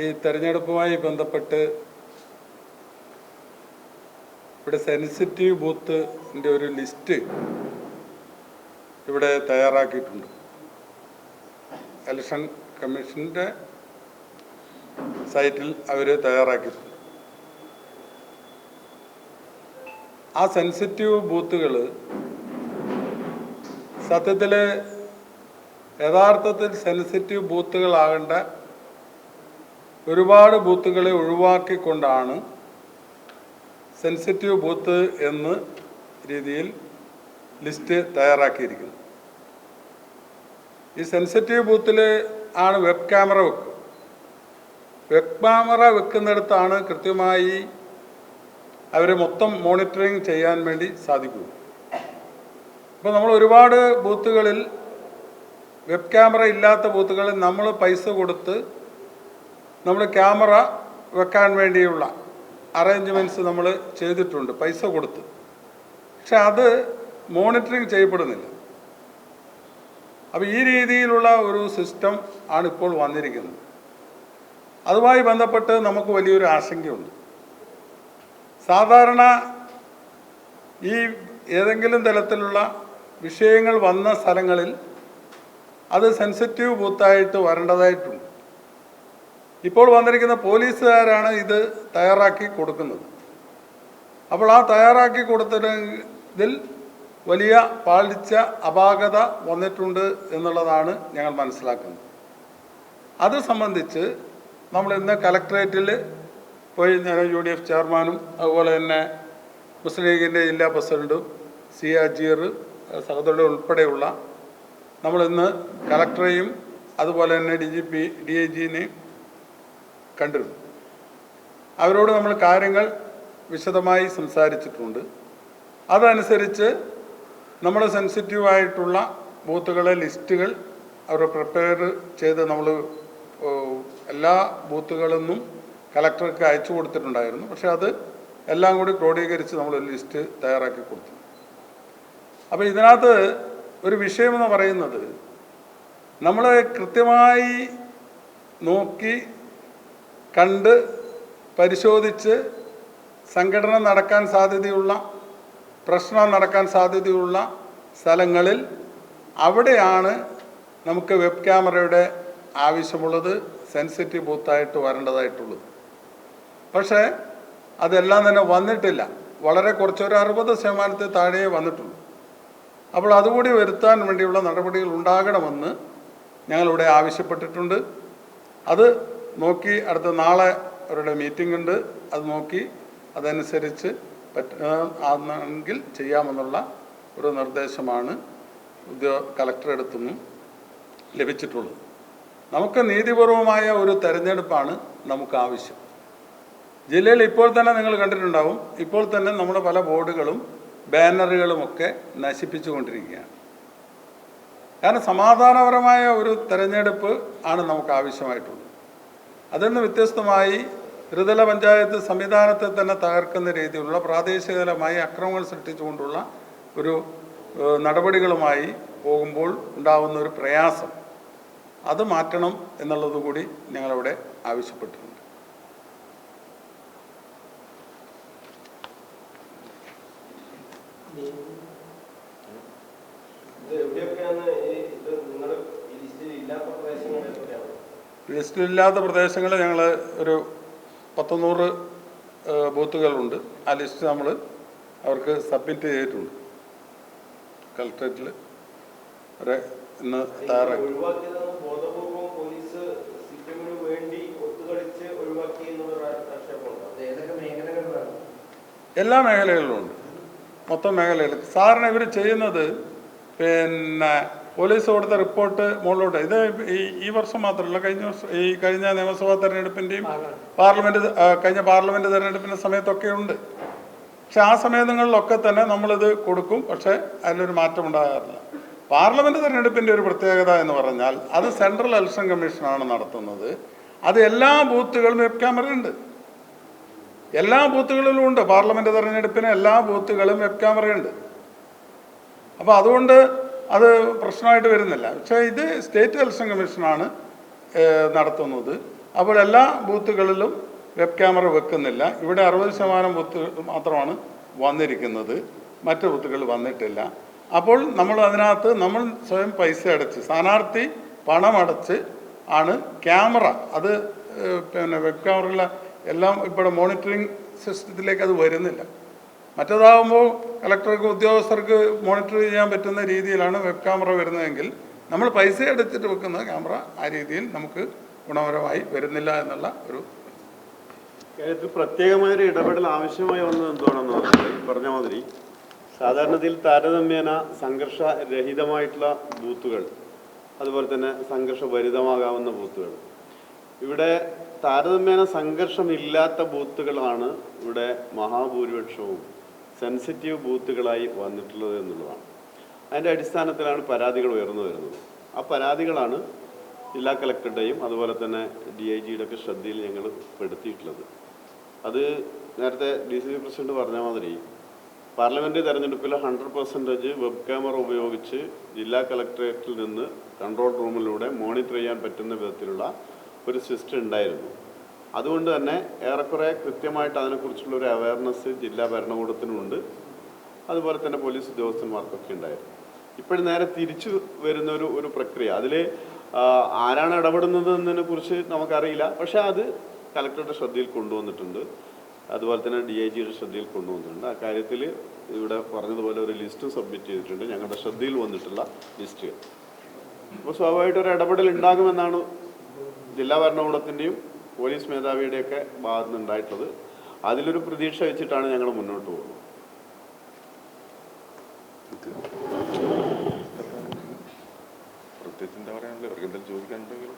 ഈ തെരഞ്ഞെടുപ്പുമായി ബന്ധപ്പെട്ട് ഇവിടെ സെൻസിറ്റീവ് ബൂത്തിന്റെ ഒരു ലിസ്റ്റ് ഇവിടെ തയ്യാറാക്കിയിട്ടുണ്ട്. ഇലക്ഷൻ കമ്മീഷന്റെ സൈറ്റിൽ അവർ തയ്യാറാക്കിയിട്ടുണ്ട്. ആ സെൻസിറ്റീവ് ബൂത്തുകൾ സത്യത്തിൽ യഥാർത്ഥത്തിൽ സെൻസിറ്റീവ് ബൂത്തുകളാകേണ്ട ഒരുപാട് ബൂത്തുകളെ ഒഴിവാക്കിക്കൊണ്ടാണ് സെൻസിറ്റീവ് ബൂത്ത് എന്ന് രീതിയിൽ ലിസ്റ്റ് തയ്യാറാക്കിയിരിക്കുന്നത്. ഈ സെൻസിറ്റീവ് ബൂത്തിൽ ആണ് വെബ് ക്യാമറ വെക്കുക. വെബ് ക്യാമറ വെക്കുന്നിടത്താണ് കൃത്യമായി അവരെ മൊത്തം മോണിറ്ററിങ് ചെയ്യാൻ വേണ്ടി സാധിക്കൂ അപ്പോൾ നമ്മൾ ഒരുപാട് ബൂത്തുകളിൽ വെബ് ക്യാമറ ഇല്ലാത്ത ബൂത്തുകളിൽ നമ്മൾ പൈസ കൊടുത്ത് നമ്മൾ ക്യാമറ വെക്കാൻ വേണ്ടിയുള്ള അറേഞ്ച്മെന്റ്സ് നമ്മൾ ചെയ്തിട്ടുണ്ട് പൈസ കൊടുത്ത്. പക്ഷെ അത് മോണിറ്ററിങ് ചെയ്യപ്പെടുന്നില്ല. അപ്പോൾ ഈ രീതിയിലുള്ള ഒരു സിസ്റ്റം ആണ് ഇപ്പോൾ വന്നിരിക്കുന്നത്. അതുമായി ബന്ധപ്പെട്ട് നമുക്ക് വലിയൊരു ആശങ്കയുണ്ട്. സാധാരണ ഈ ഏതെങ്കിലും തരത്തിലുള്ള വിഷയങ്ങൾ വന്ന സ്ഥലങ്ങളിൽ അത് സെൻസിറ്റീവ് ബൂത്തായിട്ട് വരേണ്ടതായിട്ടുണ്ട്. ഇപ്പോൾ വന്നിരിക്കുന്ന പോലീസുകാരാണ് ഇത് തയ്യാറാക്കി കൊടുക്കുന്നത്. അപ്പോൾ ആ തയ്യാറാക്കി കൊടുത്തതിൽ വലിയ പാളിച്ച അപാകത വന്നിട്ടുണ്ട് എന്നുള്ളതാണ് ഞങ്ങൾ മനസ്സിലാക്കുന്നത്. അത് സംബന്ധിച്ച് നമ്മൾ ഇന്ന് കലക്ട്രേറ്റിൽ പോയി ഞാൻ യു ഡി എഫ് ചെയർമാനും അതുപോലെ തന്നെ മുസ്ലിം ലീഗിന്റെ ജില്ലാ പ്രസിഡന്റും സി അജീർ സഹോദരൻ ഉൾപ്പെടെയുള്ള നമ്മളിന്ന് കലക്ടറെയും അതുപോലെ തന്നെ D G P D I ജിനെയും കണ്ടിരുന്നു. അവരോട് നമ്മൾ കാര്യങ്ങൾ വിശദമായി സംസാരിച്ചിട്ടുണ്ട്. അതനുസരിച്ച് നമ്മുടെ സെൻസിറ്റീവ് ആയിട്ടുള്ള ബൂത്തുകളെ ലിസ്റ്റുകൾ അവർ പ്രിപ്പയർ ചെയ്ത് നമ്മൾ എല്ലാ ബൂത്തുകളിൽ നിന്നും കലക്ടർക്ക് അയച്ചു കൊടുത്തിട്ടുണ്ടായിരുന്നു. പക്ഷെ അത് എല്ലാം കൂടി ക്രോഡീകരിച്ച് നമ്മൾ ഒരു ലിസ്റ്റ് തയ്യാറാക്കി കൊടുത്തു. അപ്പോൾ ഇതിനകത്ത് ഒരു വിഷയമെന്ന് പറയുന്നത് നമ്മൾ കൃത്യമായി നോക്കി കണ്ട് പരിശോധിച്ച് സംഘടന നടക്കാൻ സാധ്യതയുള്ള പ്രശ്നം നടക്കാൻ സാധ്യതയുള്ള സ്ഥലങ്ങളിൽ അവിടെയാണ് നമുക്ക് വെബ് ക്യാമറയുടെ ആവശ്യമുള്ളത് സെൻസിറ്റീവ് ബൂത്തായിട്ട് വരേണ്ടതായിട്ടുള്ളത്. പക്ഷേ അതെല്ലാം തന്നെ വന്നിട്ടില്ല. വളരെ കുറച്ചൊരു അറുപത് ശതമാനത്തിൽ താഴെ വന്നിട്ടുള്ളൂ. അപ്പോൾ അതുകൂടി വരുത്താൻ വേണ്ടിയുള്ള നടപടികൾ ഉണ്ടാകണമെന്ന് ഞങ്ങളിവിടെ ആവശ്യപ്പെട്ടിട്ടുണ്ട്. അത് നോക്കി അടുത്ത നാളെ അവരുടെ മീറ്റിംഗ് ഉണ്ട്. അത് നോക്കി അതനുസരിച്ച് പറ്റ ആണെങ്കിൽ ചെയ്യാമെന്നുള്ള ഒരു നിർദ്ദേശമാണ് ഉദ്യോഗ കലക്ടറെടുത്തു നിന്നും ലഭിച്ചിട്ടുള്ളത്. നമുക്ക് നീതിപൂർവമായ ഒരു തെരഞ്ഞെടുപ്പാണ് നമുക്ക് ആവശ്യം. ജില്ലയിൽ ഇപ്പോൾ തന്നെ നിങ്ങൾ കണ്ടിട്ടുണ്ടാവും. ഇപ്പോൾ തന്നെ നമ്മുടെ പല ബോർഡുകളും ബാനറുകളുമൊക്കെ നശിപ്പിച്ചുകൊണ്ടിരിക്കുകയാണ്. കാരണം സമാധാനപരമായ ഒരു തെരഞ്ഞെടുപ്പ് ആണ് നമുക്ക് ആവശ്യമായിട്ടുള്ളത്. അതിൽ നിന്ന് വ്യത്യസ്തമായി ത്രിതല പഞ്ചായത്ത് സംവിധാനത്തെ തന്നെ തകർക്കുന്ന രീതിയിലുള്ള പ്രാദേശികതലമായി അക്രമങ്ങൾ സൃഷ്ടിച്ചുകൊണ്ടുള്ള ഒരു നടപടികളുമായി പോകുമ്പോൾ ഉണ്ടാകുന്ന ഒരു പ്രയാസം. അത് മാറ്റണം എന്നുള്ളത് കൂടി ഞങ്ങളവിടെ ആവശ്യപ്പെട്ടിട്ടുണ്ട്. ഇത് എവിടെയൊക്കെയാണ് ഈ ഇത് നിങ്ങൾ ഈ ലിസ്റ്റിൽ ഇല്ലാത്ത പ്രദേശങ്ങൾ എവിടെയാണ് ലിസ്റ്റിലില്ലാത്ത പ്രദേശങ്ങൾ ഞങ്ങൾ ഒരു പത്തൊന്നൂറ് ഏഹ്, ബൂത്തുകളുണ്ട്. ആ ലിസ്റ്റ് നമ്മൾ അവർക്ക് സബ്മിറ്റ് ചെയ്തിട്ടുണ്ട്. കളക്ട്രേറ്റിൽ അവരെ ഇന്ന് തയ്യാറാക്കി. എല്ലാ മേഖലകളിലും ഉണ്ട്. മൊത്തം മേഖലകളിൽ. സാറിന് ഇവർ ചെയ്യുന്നത് പിന്നെ പോലീസ് കൊടുത്ത റിപ്പോർട്ട് മുകളിലോട്ട്. ഇത് ഈ ഈ വർഷം മാത്രമല്ല കഴിഞ്ഞ ഈ കഴിഞ്ഞ നിയമസഭാ തെരഞ്ഞെടുപ്പിന്റെയും പാർലമെന്റ് കഴിഞ്ഞ പാർലമെന്റ് തെരഞ്ഞെടുപ്പിന്റെ സമയത്തൊക്കെ ഉണ്ട്. പക്ഷെ ആ സമയങ്ങളിലൊക്കെ തന്നെ നമ്മളിത് കൊടുക്കും പക്ഷേ അതിലൊരു മാറ്റം ഉണ്ടാകാറില്ല. പാർലമെന്റ് തെരഞ്ഞെടുപ്പിന്റെ ഒരു പ്രത്യേകത എന്ന് പറഞ്ഞാൽ അത് സെൻട്രൽ ഇലക്ഷൻ കമ്മീഷനാണ് നടത്തുന്നത്. അത് എല്ലാ ബൂത്തുകളും വെബ് ക്യാമറ ഉണ്ട് എല്ലാ ബൂത്തുകളിലും ഉണ്ട്. പാർലമെന്റ് തെരഞ്ഞെടുപ്പിന് എല്ലാ ബൂത്തുകളും വെബ് ക്യാമറയുണ്ട്. അപ്പോൾ അതുകൊണ്ട് അത് പ്രശ്നമായിട്ട് വരുന്നില്ല. പക്ഷേ ഇത് സ്റ്റേറ്റ് ഇലക്ഷൻ കമ്മീഷനാണ് നടത്തുന്നത്. അപ്പോൾ എല്ലാ ബൂത്തുകളിലും വെബ് ക്യാമറ വെക്കുന്നില്ല. ഇവിടെ അറുപത് ശതമാനം ബൂത്ത് മാത്രമാണ് വന്നിരിക്കുന്നത്. മറ്റ് ബൂത്തുകൾ വന്നിട്ടില്ല. അപ്പോൾ നമ്മൾ അതിനകത്ത് നമ്മൾ സ്വയം പൈസ അടച്ച് സ്ഥാനാർത്ഥി പണമടച്ച് ആണ് ക്യാമറ. അത് പിന്നെ വെബ് ക്യാമറയിലെ എല്ലാം ഇവിടെ മോണിറ്ററിംഗ് സിസ്റ്റത്തിലേക്ക് അത് വരുന്നില്ല. മറ്റേതാകുമ്പോൾ കളക്ടർക്ക് ഉദ്യോഗസ്ഥർക്ക് മോണിറ്റർ ചെയ്യാൻ പറ്റുന്ന രീതിയിലാണ് വെബ് ക്യാമറ വരുന്നതെങ്കിൽ നമ്മൾ പൈസ അടച്ചിട്ട് വെക്കുന്ന ക്യാമറ ആ രീതിയിൽ നമുക്ക് ഗുണപരമായി വരുന്നില്ല എന്നുള്ള ഒരു കാര്യത്തിൽ പ്രത്യേകമായൊരു ഇടപെടൽ ആവശ്യമായി വന്നത് എന്തുവാണെന്ന് പറഞ്ഞാൽ പറഞ്ഞ മാതിരി സാധാരണത്തിൽ താരതമ്യേന സംഘർഷരഹിതമായിട്ടുള്ള ബൂത്തുകൾ അതുപോലെ തന്നെ സംഘർഷഭരിതമാകാവുന്ന ബൂത്തുകൾ. ഇവിടെ താരതമ്യേന സംഘർഷമില്ലാത്ത ബൂത്തുകളാണ് ഇവിടെ മഹാഭൂരിപക്ഷവും. സെൻസിറ്റീവ് ബൂത്തുകളായി വന്നിട്ടുള്ളത് എന്നുള്ളതാണ്. അതിന്റെ അടിസ്ഥാനത്തിലാണ് പരാതികൾ ഉയർന്നു വരുന്നത്. ആ പരാതികളാണ് ജില്ലാ കളക്ടറുടെയും അതുപോലെ തന്നെ ഡി ഐ ജിയുടെ ഒക്കെ ശ്രദ്ധയിൽ ഞങ്ങൾ പെടുത്തിയിട്ടുള്ളത്. അത് നേരത്തെ ഡി സി സി പ്രസിഡന്റ് പറഞ്ഞ മാതിരി പാർലമെന്റ് തെരഞ്ഞെടുപ്പിൽ ഹൺഡ്രഡ് പെർസെന്റേജ് വെബ് ക്യാമറ ഉപയോഗിച്ച് ജില്ലാ കളക്ടറേറ്റിൽ നിന്ന് കൺട്രോൾ റൂമിലൂടെ മോണിറ്റർ ചെയ്യാൻ പറ്റുന്ന വിധത്തിലുള്ള ഒരു സിസ്റ്റം ഉണ്ടായിരുന്നു. അതുകൊണ്ട് തന്നെ ഏറെക്കുറെ കൃത്യമായിട്ട് അതിനെക്കുറിച്ചുള്ള ഒരു അവയർനെസ് ജില്ലാ ഭരണകൂടത്തിനുമുണ്ട് അതുപോലെ തന്നെ പോലീസ് ഉദ്യോഗസ്ഥന്മാർക്കൊക്കെ ഉണ്ടായിരുന്നു. ഇപ്പോഴും നേരെ തിരിച്ചു വരുന്ന ഒരു ഒരു പ്രക്രിയ അതിൽ ആരാണ് ഇടപെടുന്നത് എന്നതിനെ കുറിച്ച് നമുക്കറിയില്ല. പക്ഷെ അത് കലക്ടറുടെ ശ്രദ്ധയിൽ കൊണ്ടുവന്നിട്ടുണ്ട്. അതുപോലെ തന്നെ ഡി ഐ ജിയുടെ ശ്രദ്ധയിൽ കൊണ്ടുവന്നിട്ടുണ്ട്. ആ കാര്യത്തിൽ ഇവിടെ പറഞ്ഞതുപോലെ ഒരു ലിസ്റ്റ് സബ്മിറ്റ് ചെയ്തിട്ടുണ്ട്. ഞങ്ങളുടെ ശ്രദ്ധയിൽ വന്നിട്ടുള്ള ലിസ്റ്റ് അപ്പോൾ സ്വാഭാവികമായിട്ട് ഒരു ഇടപെടൽ ഉണ്ടാകുമെന്നാണ് ജില്ലാ ഭരണകൂടത്തിന്റെയും പോലീസ് മേധാവിയുടെയൊക്കെ ഭാഗത്ത് നിന്നുണ്ടായിട്ടുള്ളത് അതിലൊരു പ്രതീക്ഷ വെച്ചിട്ടാണ് ഞങ്ങൾ മുന്നോട്ട് പോകുന്നത്. പ്രത്യേകിച്ച് എന്താ പറയാനുള്ളത്? ഇവർക്ക് എന്തെങ്കിലും ചോദിക്കാനുണ്ടെങ്കിൽ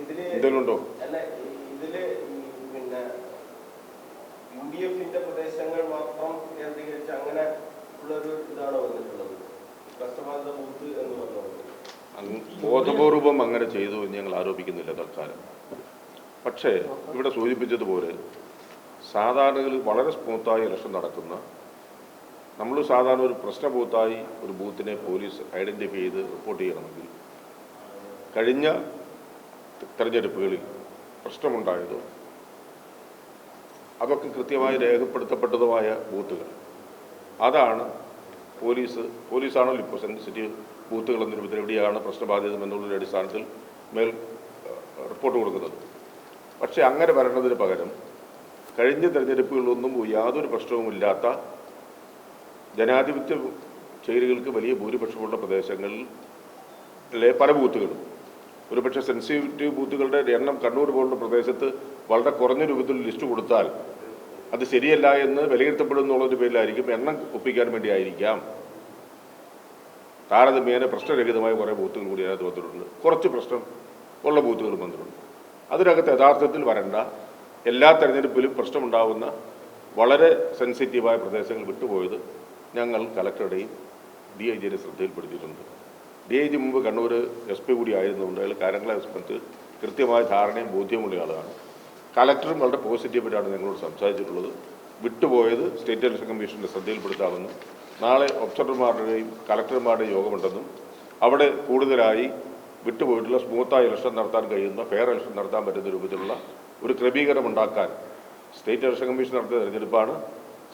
ഇതിൽ എന്തെങ്കിലും ഉണ്ടോ? ഇതിൽ പിന്നെ യു ഡി എഫിന്റെ പ്രദേശങ്ങൾ മാത്രം കേന്ദ്രീകരിച്ച് അങ്ങനെ ഉള്ളൊരു ഇതാണ് വന്നിട്ടുള്ളത്? കഷ്ടബാധിത ബൂത്ത് എന്ന് പറഞ്ഞത് ബോധപൂർവം അങ്ങനെ ചെയ്തു എന്ന് ഞങ്ങൾ ആരോപിക്കുന്നില്ല തൽക്കാലം. പക്ഷേ ഇവിടെ സൂചിപ്പിച്ചതുപോലെ സാധാരണഗതിയിൽ വളരെ സ്മൂത്തായി ഇലക്ഷൻ നടക്കുന്ന നമ്മൾ സാധാരണ ഒരു പ്രശ്ന ബൂത്തായി ഒരു ബൂത്തിനെ പോലീസ് ഐഡന്റിഫൈ ചെയ്ത് റിപ്പോർട്ട് ചെയ്യണമെങ്കിൽ കഴിഞ്ഞ തെരഞ്ഞെടുപ്പുകളിൽ പ്രശ്നമുണ്ടായതോ അതൊക്കെ കൃത്യമായി രേഖപ്പെടുത്തപ്പെട്ടതുമായ ബൂത്തുകൾ. അതാണ് പോലീസ് പോലീസാണല്ലോ ഇപ്പോൾ സെൻസിറ്റീവ് ബൂത്തുകൾ എന്ന രൂപത്തിൽ എവിടെയാണ് പ്രശ്നബാധിതം എന്നുള്ളൊരു അടിസ്ഥാനത്തിൽ മേൽ റിപ്പോർട്ട് കൊടുക്കുന്നത്. പക്ഷേ അങ്ങനെ വരേണ്ടതിന് പകരം കഴിഞ്ഞ തെരഞ്ഞെടുപ്പുകളിലൊന്നും യാതൊരു പ്രശ്നവുമില്ലാത്ത ജനാധിപത്യ ചേരികൾക്ക് വലിയ ഭൂരിപക്ഷമുള്ള പ്രദേശങ്ങളിലെ പല ബൂത്തുകളും. ഒരുപക്ഷെ സെൻസിറ്റീവ് ബൂത്തുകളുടെ എണ്ണം കണ്ണൂർ പോലുള്ള പ്രദേശത്ത് വളരെ കുറഞ്ഞ രൂപത്തിൽ ലിസ്റ്റ് കൊടുത്താൽ അത് ശരിയല്ല എന്ന് വിലയിരുത്തപ്പെടുന്നുള്ളൊരു പേരിലായിരിക്കും എണ്ണം ഒപ്പിക്കാൻ വേണ്ടി ആയിരിക്കാം. താരതമ്യേന പ്രശ്നരഹിതമായ കുറേ ബൂത്തുകൾ കൂടി അതിനകത്ത് വന്നിട്ടുണ്ട്. കുറച്ച് പ്രശ്നം ഉള്ള ബൂത്തുകളും വന്നിട്ടുണ്ട്. അതിനകത്ത് യഥാർത്ഥത്തിൽ വരണ്ട എല്ലാ തെരഞ്ഞെടുപ്പിലും പ്രശ്നമുണ്ടാവുന്ന വളരെ സെൻസിറ്റീവായ പ്രദേശങ്ങൾ വിട്ടുപോയത് ഞങ്ങൾ കലക്ടറുടെയും ഡി ഐ ജിയുടെ ശ്രദ്ധയിൽപ്പെടുത്തിയിട്ടുണ്ട്. ഡി ഐ ജി മുമ്പ് കണ്ണൂർ എസ് പി കൂടി ആയിരുന്നുകൊണ്ട് അയാൾ കാര്യങ്ങളെ സംബന്ധിച്ച് കൃത്യമായ ധാരണയും ബോധ്യമുള്ള ആളാണ്. കലക്ടറും വളരെ പോസിറ്റീവായിട്ടാണ് നിങ്ങളോട് സംസാരിച്ചിട്ടുള്ളത്. വിട്ടുപോയത് സ്റ്റേറ്റ് ഇലക്ഷൻ കമ്മീഷന്റെ ശ്രദ്ധയിൽപ്പെടുത്താമെന്നും നാളെ ഒബ്സർവർമാരുടെയും കലക്ടർമാരുടെയും യോഗമുണ്ടെന്നും അവിടെ കൂടുതലായി വിട്ടുപോയിട്ടുള്ള സ്മൂത്തായ ഇലക്ഷൻ നടത്താൻ കഴിയുന്ന ഫെയർ ഇലക്ഷൻ നടത്താൻ പറ്റുന്ന രൂപത്തിലുള്ള ഒരു ക്രമീകരണം ഉണ്ടാക്കാൻ സ്റ്റേറ്റ് ഇലക്ഷൻ കമ്മീഷൻ നടത്തിയ തെരഞ്ഞെടുപ്പാണ്.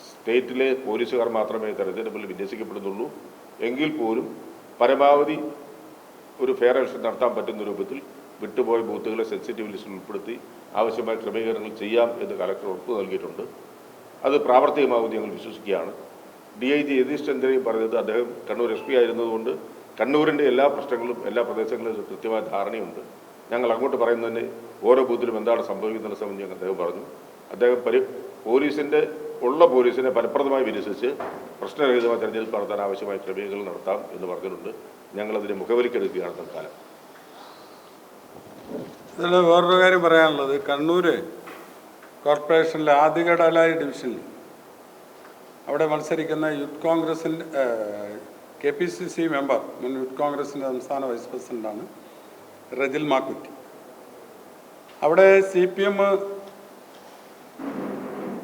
സ്റ്റേറ്റിലെ പോലീസുകാർ മാത്രമേ തെരഞ്ഞെടുപ്പിൽ വിന്യസിക്കപ്പെടുന്നുള്ളൂ. എങ്കിൽ പോലും പരമാവധി ഒരു ഫെയർ ഇലക്ഷൻ നടത്താൻ പറ്റുന്ന രൂപത്തിൽ വിട്ടുപോയ ബൂത്തുകളെ സെൻസിറ്റീവ് ലിസ്റ്റിൽ ഉൾപ്പെടുത്തി ആവശ്യമായ ക്രമീകരണങ്ങൾ ചെയ്യാം എന്ന് കലക്ടർ ഉറപ്പ് നൽകിയിട്ടുണ്ട്. അത് പ്രാവർത്തികമാകുമെന്ന് ഞങ്ങൾ വിശ്വസിക്കുകയാണ്. ഡി ഐ ജി യതീഷ് ചന്ദ്രയും പറഞ്ഞത് അദ്ദേഹം കണ്ണൂർ എസ് പി ആയിരുന്നതുകൊണ്ട് കണ്ണൂരിന്റെ എല്ലാ പ്രശ്നങ്ങളും എല്ലാ പ്രദേശങ്ങളിലും കൃത്യമായ ധാരണയുണ്ട്. ഞങ്ങൾ അങ്ങോട്ട് പറയുന്നതിന് ഓരോ ബൂത്തിലും എന്താണ് സംഭവിക്കുന്ന സംബന്ധിച്ച് ഞങ്ങൾ അദ്ദേഹം പറഞ്ഞു. അദ്ദേഹം പരി പോലീസിന്റെ ഉള്ള പോലീസിനെ ഫലപ്രദമായി വിന്യസിച്ച് പ്രശ്നരഹിതമായ തെരഞ്ഞെടുപ്പ് നടത്താൻ ആവശ്യമായ ക്രമീകരണങ്ങൾ നടത്താം എന്ന് പറഞ്ഞിട്ടുണ്ട്. ഞങ്ങളതിനെ മുഖവിലിക്കെടുക്കുകയാണ് തൽക്കാലം. ഇതിൽ വേറൊരു കാര്യം പറയാനുള്ളത്. കണ്ണൂർ കോർപ്പറേഷനിലെ ആദികടലായി ഡിവിഷൻ. അവിടെ മത്സരിക്കുന്ന യൂത്ത് കോൺഗ്രസിന്റെ K P C C member മുൻ യൂത്ത് കോൺഗ്രസിന്റെ സംസ്ഥാന വൈസ് പ്രസിഡന്റാണ് റജിൽ മാക്കുറ്റി. അവിടെ C P M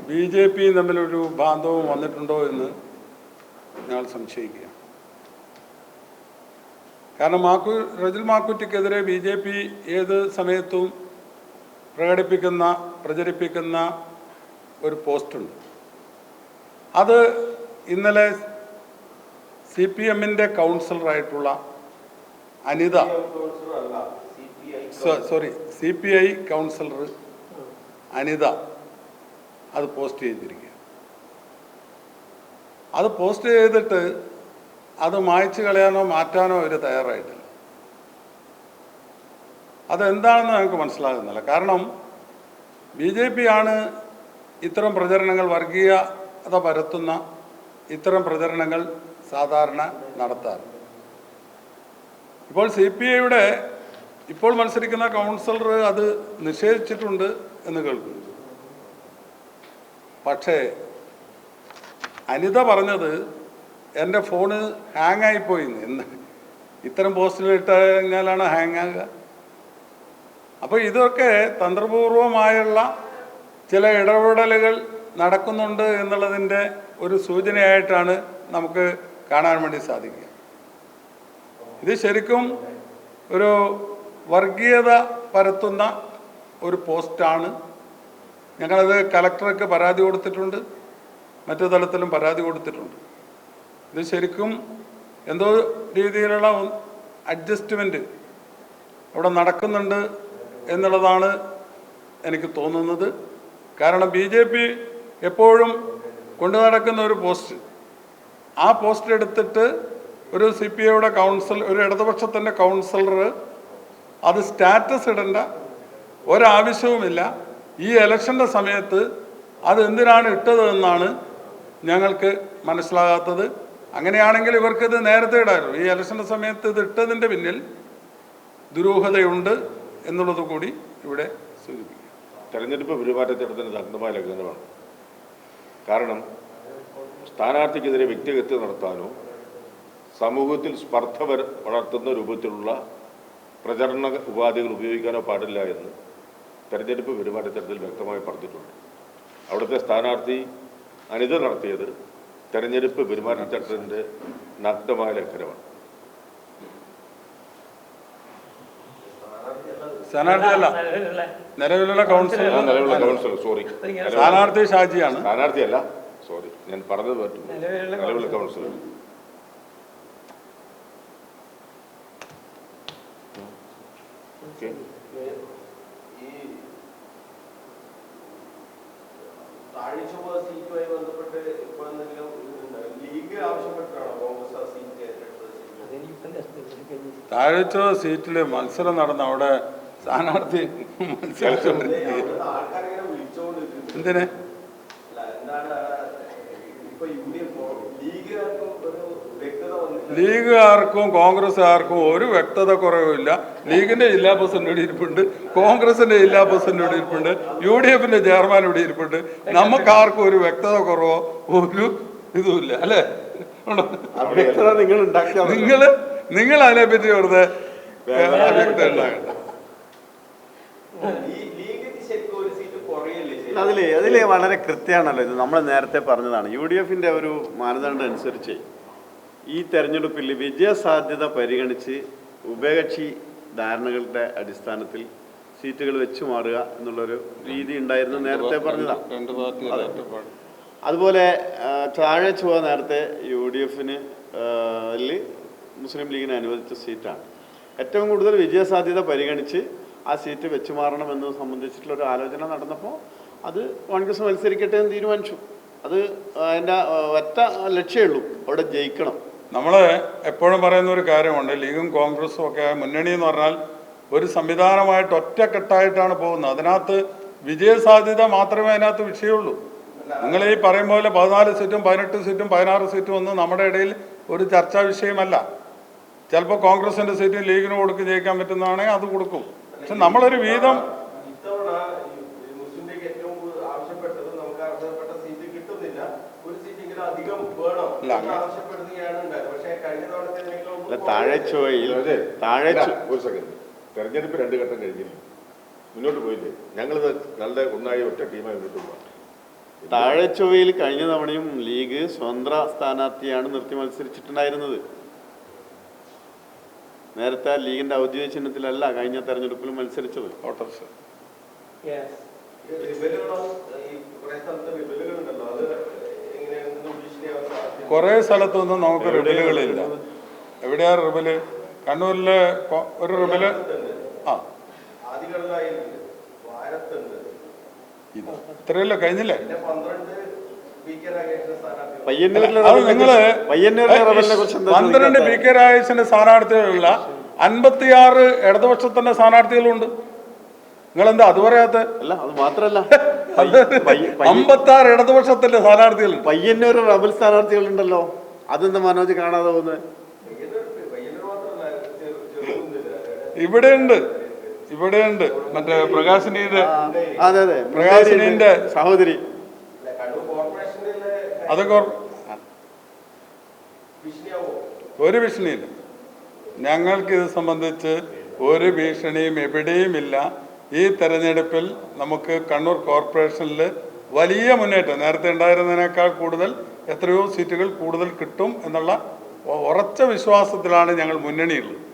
B J പിയും തമ്മിലൊരു ബാന്ധവം വന്നിട്ടുണ്ടോ എന്ന് ഞങ്ങൾ സംശയിക്കുക കാരണം മാക്കു റജിൽ മാക്കുറ്റിക്കെതിരെ ബി ജെ പി ഏത് സമയത്തും പ്രകടിപ്പിക്കുന്ന പ്രചരിപ്പിക്കുന്ന ഒരു പോസ്റ്റുണ്ട്. അത് ഇന്നലെ സി പി എമ്മിന്റെ കൗൺസിലറായിട്ടുള്ള Anitha sorry C P I councillor Anitha അത് പോസ്റ്റ് ചെയ്തിരിക്കുക അത് പോസ്റ്റ് ചെയ്തിട്ട് അത് മായ്ച്ചു കളയാനോ മാറ്റാനോ അവർ തയ്യാറായിട്ടില്ല. അതെന്താണെന്ന് ഞങ്ങൾക്ക് മനസ്സിലാകുന്നില്ല. കാരണം ബി ജെ പി ആണ് ഇത്തരം പ്രചരണങ്ങൾ വർഗീയത പരത്തുന്ന ഇത്തരം പ്രചരണങ്ങൾ സാധാരണ നടത്താറ്. ഇപ്പോൾ സി പി ഐയുടെ ഇപ്പോൾ മത്സരിക്കുന്ന കൗൺസിലർ അത് നിഷേധിച്ചിട്ടുണ്ട് എന്ന് കേൾക്കുന്നു. പക്ഷേ അനിത പറഞ്ഞത് എന്റെ ഫോണ് ഹാങ് ആയിപ്പോയി എന്ന് ഇത്തരം പോസ്റ്റിൽ ഇട്ട് കഴിഞ്ഞാലാണ് ഹാങ് ആകുക അപ്പോൾ ഇതൊക്കെ തന്ത്രപൂർവമായുള്ള ചില ഇടപെടലുകൾ നടക്കുന്നുണ്ട് എന്നുള്ളതിന്റെ ഒരു സൂചനയായിട്ടാണ് നമുക്ക് കാണാൻ വേണ്ടി സാധിക്കുക. ഇത് ശരിക്കും ഒരു വർഗീയത പരത്തുന്ന ഒരു പോസ്റ്റാണ്. ഞങ്ങളത് കലക്ടർക്ക് പരാതി കൊടുത്തിട്ടുണ്ട്. മറ്റു തലത്തിലും പരാതി കൊടുത്തിട്ടുണ്ട്. ഇത് ശരിക്കും എന്തോ രീതിയിലുള്ള അഡ്ജസ്റ്റ്മെന്റ് അവിടെ നടക്കുന്നുണ്ട് എന്നുള്ളതാണ് എനിക്ക് തോന്നുന്നത്. കാരണം ബി ജെ പി എപ്പോഴും കൊണ്ടു നടക്കുന്ന ഒരു പോസ്റ്റ്. ആ പോസ്റ്റ് എടുത്തിട്ട് ഒരു സി പി ഐയുടെ കൗൺസിൽ ഒരു ഇടതുപക്ഷത്തിന്റെ കൗൺസിലർ അത് സ്റ്റാറ്റസ് ഇടേണ്ട ഒരാവശ്യവുമില്ല. ഈ ഇലക്ഷന്റെ സമയത്ത് അത് എന്തിനാണ് ഇട്ടത് ഞങ്ങൾക്ക് മനസ്സിലാകാത്തത്. അങ്ങനെയാണെങ്കിൽ ഇവർക്ക് ഇത് നേരത്തെ ഇടായിരുന്നു. ഈ ഇലക്ഷന്റെ സമയത്ത് ഇത് ഇട്ടതിന്റെ പിന്നിൽ ദുരൂഹതയുണ്ട് എന്നുള്ളത് കൂടി ഇവിടെ സൂചിപ്പിക്കും തെരഞ്ഞെടുപ്പ് പെരുമാറ്റച്ചട്ടത്തിന് നഗ്നമായ ലംഘനമാണ് കാരണം സ്ഥാനാർത്ഥിക്കെതിരെ വ്യക്തിഹത്യ നടത്താനോ സമൂഹത്തിൽ സ്പർദ്ധ വളർത്തുന്ന രൂപത്തിലുള്ള പ്രചരണ ഉപാധികൾ ഉപയോഗിക്കാനോ പാടില്ല എന്ന് തെരഞ്ഞെടുപ്പ് പെരുമാറ്റച്ചട്ടത്തിൽ വ്യക്തമായി പറഞ്ഞിട്ടുണ്ട്. അവിടുത്തെ സ്ഥാനാർത്ഥി അനിത നടത്തിയത് തെരഞ്ഞെടുപ്പ് പെരുമാറ്റച്ചട്ടത്തിന്റെ നഗ്നമായ ലംഘനമാണ്. സ്ഥാനാർത്ഥിയല്ല. നിലവിലുള്ള കൗൺസിലർ. സോറി സ്ഥാനാർത്ഥി ഷാജിയാണ്. സ്ഥാനാർത്ഥിയല്ല. സോറി ഞാൻ പറഞ്ഞത് പറ്റും നിലവിലുള്ള നിലവിലുള്ള കൗൺസിലർ. ഓക്കെ ഈ താഴ്ച സീറ്റുമായി ബന്ധപ്പെട്ട് ഇപ്പോൾ എന്തെങ്കിലും ഇതുണ്ടോ? ലീഗ് ആവശ്യപ്പെട്ടാണോ കോൺഗ്രസ് ആ സീറ്റ് ഏറ്റെടുത്തത് താഴ്ച സീറ്റിൽ മത്സരം നടന്ന അവിടെ സ്ഥാനാർത്ഥി വിളിച്ചുകൊണ്ടിരിക്കുന്നു എന്തിന് അല്ല, എന്താണ് ഇപ്പൊ യു ഡി എഫ് ലീഗുകാർക്കും ഒരു വ്യക്തത വന്നില്ല ലീഗുകാർക്കും കോൺഗ്രസ്സുകാർക്കും ഒരു വ്യക്തത കുറവുമില്ല ലീഗിന്റെ ജില്ലാ പ്രസിഡന്റ് ഇവിടെ ഇരിപ്പുണ്ട്. കോൺഗ്രസിന്റെ ജില്ലാ പ്രസിഡന്റ് ഇവിടെ ഇരിപ്പുണ്ട്. യു ഡി എഫിന്റെ ചെയർമാൻ ഇവിടെ ഇരിപ്പുണ്ട്. നമുക്കാർക്കും ഒരു വ്യക്തത കുറവോ? ഒരു ഇതുമില്ല. അല്ലേ? നിങ്ങൾ നിങ്ങൾ നിങ്ങൾ അതിനെ പറ്റി വെറുതെ വ്യക്തത ഉണ്ടാകണ്ട അതിലേ അതിലേ വളരെ കൃത്യമാണല്ലോ ഇത്. നമ്മൾ നേരത്തെ പറഞ്ഞതാണ്. യു ഡി എഫിന്റെ ഒരു മാനദണ്ഡം അനുസരിച്ച് ഈ തെരഞ്ഞെടുപ്പിൽ വിജയസാധ്യത പരിഗണിച്ച് ഉഭയകക്ഷി ധാരണകളുടെ അടിസ്ഥാനത്തിൽ സീറ്റുകൾ വെച്ചു മാറുക എന്നുള്ളൊരു രീതി ഉണ്ടായിരുന്നു നേരത്തെ പറഞ്ഞതാണ് അതുപോലെ താഴെ ചുവ നേരത്തെ യു ഡി എഫിന് മുസ്ലിം ലീഗിന് അനുവദിച്ച സീറ്റാണ്. ഏറ്റവും കൂടുതൽ വിജയസാധ്യത പരിഗണിച്ച് ആ സീറ്റ് വെച്ചു മാറണമെന്ന് സംബന്ധിച്ചിട്ടുള്ള ഒരു ആലോചന നടന്നപ്പോൾ അത് കോൺഗ്രസ് മത്സരിക്കട്ടെ എന്ന് തീരുമാനിച്ചു. അത് അതിന്റെ ഒറ്റ ലക്ഷ്യമേ ഉള്ളൂ. അവിടെ ജയിക്കണം. നമ്മൾ എപ്പോഴും പറയുന്ന ഒരു കാര്യമുണ്ട് ലീഗും കോൺഗ്രസും ഒക്കെ മുന്നണി എന്ന് പറഞ്ഞാൽ ഒരു സംവിധാനമായിട്ട് ഒറ്റക്കെട്ടായിട്ടാണ് പോകുന്നത്. അതിനകത്ത് വിജയസാധ്യത മാത്രമേ അതിനകത്ത് വിഷയമുള്ളൂ. നിങ്ങൾ ഈ പറയും പോലെ പതിനാല് സീറ്റും പതിനെട്ട് സീറ്റും പതിനാറ് സീറ്റും ഒന്നും നമ്മുടെ ഇടയിൽ ഒരു ചർച്ചാ വിഷയമല്ല. ചിലപ്പോൾ കോൺഗ്രസിന്റെ സീറ്റ് ലീഗിന് കൊടുക്കും ജയിക്കാൻ പറ്റുന്നതാണെങ്കിൽ അത് കൊടുക്കും. പക്ഷെ നമ്മളൊരു വീതം ഇത്തവണ തവണത്തേക്കാളും താഴെച്ചു താഴെ ഒരു സെക്കൻഡ് തെരഞ്ഞെടുപ്പ് രണ്ട് ഘട്ടം കഴിഞ്ഞില്ല? മുന്നോട്ട് പോയില്ലേ? ഞങ്ങളിത് നല്ല ഒന്നായി ഒറ്റ ടീമായി മുന്നോട്ട് പോകാം താഴെച്ചുവയിൽ കഴിഞ്ഞ തവണയും ലീഗ് സ്വതന്ത്ര സ്ഥാനാർത്ഥിയാണ് നിർത്തി മത്സരിച്ചിട്ടുണ്ടായിരുന്നത്. നേരത്തെ ലീഗിന്റെ ഔദ്യോഗിക ചിഹ്നത്തിലല്ല കഴിഞ്ഞ തെരഞ്ഞെടുപ്പിൽ മത്സരിച്ചത്. കുറേ സ്ഥലത്തൊന്നും നമുക്ക് റിബലുകളില്ല എവിടെയാ റിബൽ കണ്ണൂരിലെ ഒരു റിബൽ ആ. ഇത്രയല്ലോ കഴിഞ്ഞില്ലേ? പന്ത്രണ്ട് പി കെ സ്ഥാനാർത്ഥികൾ എന്താ രാജേഷിന്റെ സ്ഥാനാർത്ഥികളുള്ള അൻപത്തിയാറ് ഇടതുപക്ഷത്തിന്റെ സ്ഥാനാർത്ഥികളുണ്ട്. നിങ്ങളെന്താ അത് പറയാത്ത? അല്ല അത് മാത്രല്ല. പയ്യ- അമ്പത്തി ആറ് ഇടതുപക്ഷത്തിന്റെ സ്ഥാനാർത്ഥികളുണ്ട്. പയ്യന്നൂർ റബൽ സ്ഥാനാർത്ഥികളുണ്ടല്ലോ. അതെന്താ മനോജ് കാണാതെ പോകുന്നത് പയ്യന്നൂർ പയ്യന്നൂർ മാത്രമല്ല ചെറു- ചെറുകുന്നില്ല ഇവിടെയുണ്ട് ഇവിടെയുണ്ട്. മറ്റേ പ്രകാശിനിയുടെ അതെ അതെ. പ്രകാശിനിന്റെ സഹോദരി. അതൊക്കെ ഒരു ഭീഷണിയില്ല. ഞങ്ങൾക്ക് ഇത് സംബന്ധിച്ച് ഒരു ഭീഷണിയും എവിടെയുമില്ല. ഈ തെരഞ്ഞെടുപ്പിൽ നമുക്ക് കണ്ണൂർ കോർപ്പറേഷനിൽ വലിയ മുന്നേറ്റം. നേരത്തെ ഉണ്ടായിരുന്നതിനേക്കാൾ കൂടുതൽ എത്രയോ സീറ്റുകൾ കൂടുതൽ കിട്ടും എന്നുള്ള ഉറച്ച വിശ്വാസത്തിലാണ് ഞങ്ങൾ മുന്നണിയുള്ളത്